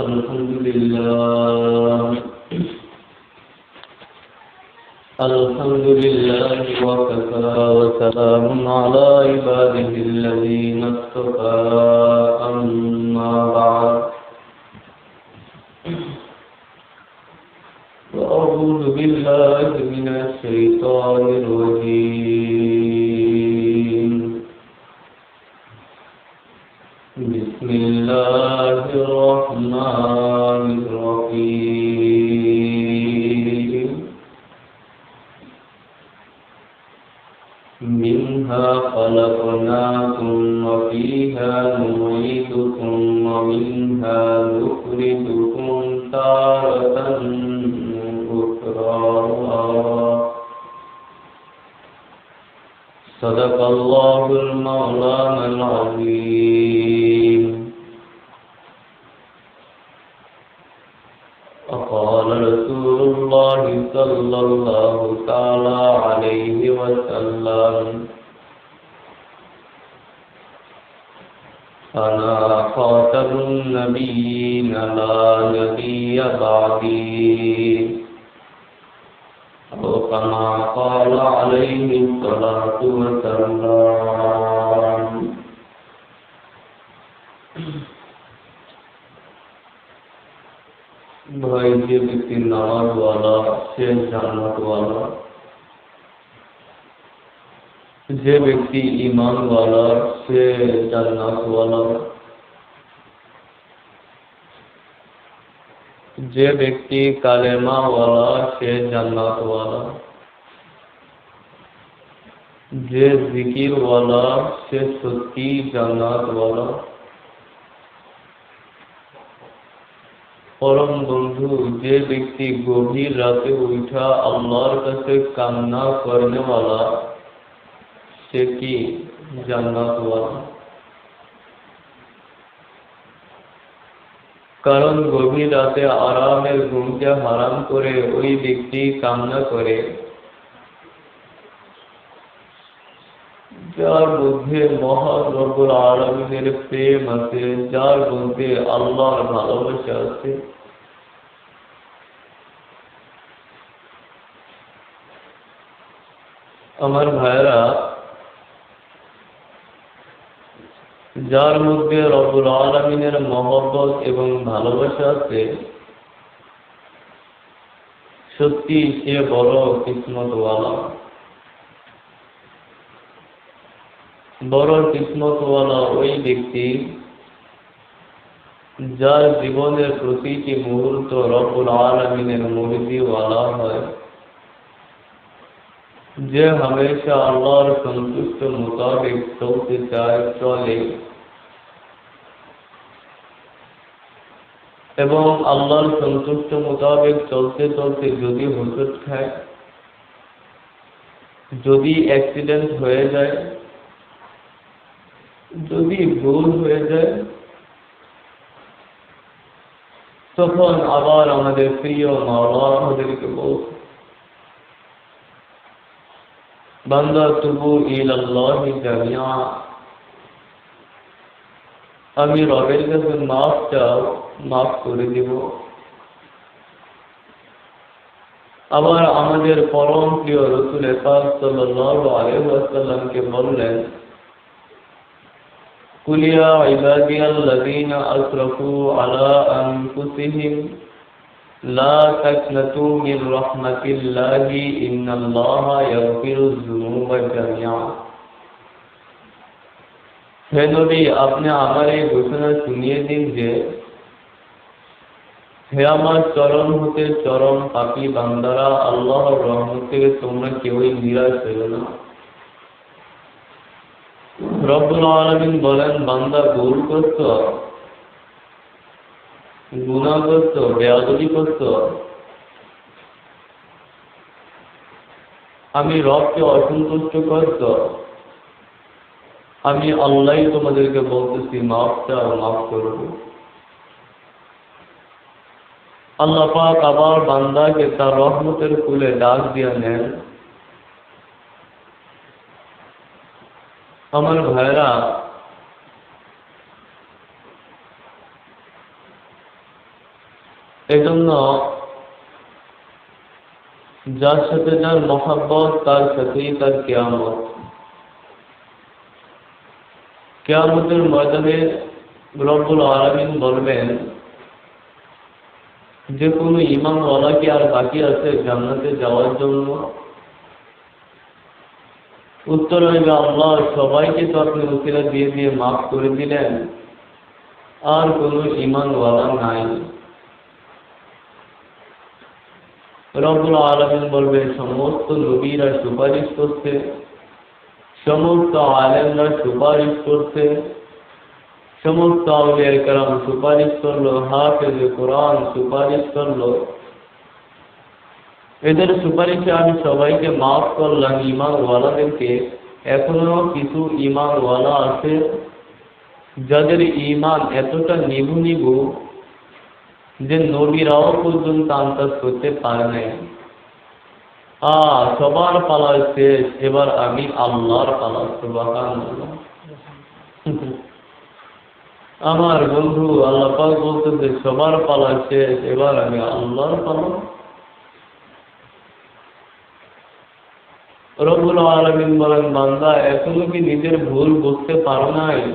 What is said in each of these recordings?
الحمد لله. الحمد لله وكفى وسلام على عباده الذين اصطفى. منها خلقناكم وفيها نعيدكم ومنها نخرجكم تارة أخرى. صدق الله المولانا العظيم. الله صلى الله تعالى عليه وسلم. أنا خاتم النبيين، لا نبي بعدي. أو كما قال عليه الصلاة والسلام. ভাই যে ব্যক্তি নামাজওয়ালা সে জান্নাতওয়ালা যে ব্যক্তি ইমানওয়ালা সে জান্নাতওয়ালা যে ব্যক্তি কালেমাওয়ালা সে জান্নাতওয়ালা যে জিকিরওয়ালা সে সত্যি জান্নাতওয়ালা পরম বন্ধু, যে ব্যক্তি গভীর রাতে উঠা আল্লাহর কাছে কান্না করেনেওয়ালা, সে কি জান্নাতওয়ালা? কারণ গভীর রাতে আরামের ঘুমকে হারাম করে ওই ব্যক্তি কামনা করে। যার মধ্যে মহান রব্বুল আলমিনের প্রেম আছে, যার মধ্যে আল্লাহর ভালোবাসা আছে। আমার ভাইরা যার মধ্যে রব্বুল আলমিনের মহব্বত এবং ভালোবাসা আছে, সত্যি সে বড় কিসমতওয়ালা। বড় কিসমতওয়ালা ওই ব্যক্তি, যার জীবনের প্রতিটি মুহূর্ত রব্বুল আলমিনের মুরিদিওয়ালা হয়, যে হমেশা আল্লাহর সন্তুষ্ট মোতাবেক চলতে চায়, চলে। এবং আল্লাহর সন্তুষ্ট মোতাবেক চলতে চলতে যদি হোঁচট খায়, যদি অ্যাক্সিডেন্ট হয়ে যায় যদি ভুল হয়ে যায়, তখন আবার আমাদের প্রিয় মাওলা আমাদেরকে বলছে, বান্দা, তুবু ইলাল্লাহি জামিয়া আমি রবের কাছে মাফ চাও, মাফ করে দিব। আবার আমাদের পরম প্রিয় রসুল এফাক সাল্লাল্লাহু আলাইহি ওয়াসাল্লামকে বললেন قل يا عبادي الذين أسرفوا على أنفسهم لا تقنطوا من رحمة الله إن الله يغفر الذنوب جميعا হে নবী আপনি আমার এই ঘোষণা শুনিয়ে দিন যে হে আমার চরম হতে চরম পাপি বান্দারা আল্লাহর রহমত থেকে তোমরা কেউই নিরাশ হইও না রব্বুল আলমিন বলেন, বান্দা ভুল করত গুণা করত, বেয়াদবি করত। আমি রবকে অসন্তুষ্ট করত। আমি আল্লাহ তোমাদেরকে বলতেছি, মাফ চাও, মাফ করব আল্লাহ পাক আবার বান্দাকে তার রহমতের কুলে ডাক দিয়া নেন। আমার ভাইরা এজন্য যার সাথে যার মহাব্বত, তার সাথেই তার কেয়ামত। কেয়ামতের ময়দানে রব্বুল আলমিন বলবেন, যে কোনো ইমানওয়ালা কি আর বাকি আছে জান্নাতে যাওয়ার জন্য। উত্তর হইবে, আল্লাহ, সবাইকে তো উকিরা দিয়ে দিয়ে মাফ করে দিলেন। আর কোনো ইমানওয়ালা নাই। রব্বুল আলমিন বলবে সমস্ত নবীরা সুপারিশ করছে, সমস্ত আলেমরা সুপারিশ করছে, সমস্ত আউলিয়া কালাম সুপারিশ করল হাফেজ কোরআন সুপারিশ করল। এদের সুপারিশে আমি সবাইকে মাফ করলাম ইমানওয়ালাদেরকে এখনও কিছু ইমানওয়ালা আছে যাদের ইমান এতটা নিভু নিভু যে নবীরাও পর্যন্ত আন্দাজ করতে পারে নাই। আ, সবার পালা শেষ, এবার আমি আল্লাহর পালা সুবাহান আমার বন্ধু আল্লাহ পাক বলতেছে, সবার পালা শেষ, এবার আমি আল্লাহর পালা রবুল আলমিন বলেন, বান্দা এখনও কি নিজের ভুল বুঝতে পারো নাই।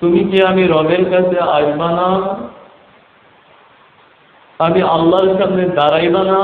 তুমি কি আমি রবের কাছে আসবা না? আমি আল্লাহর সামনে দাঁড়াইবা না?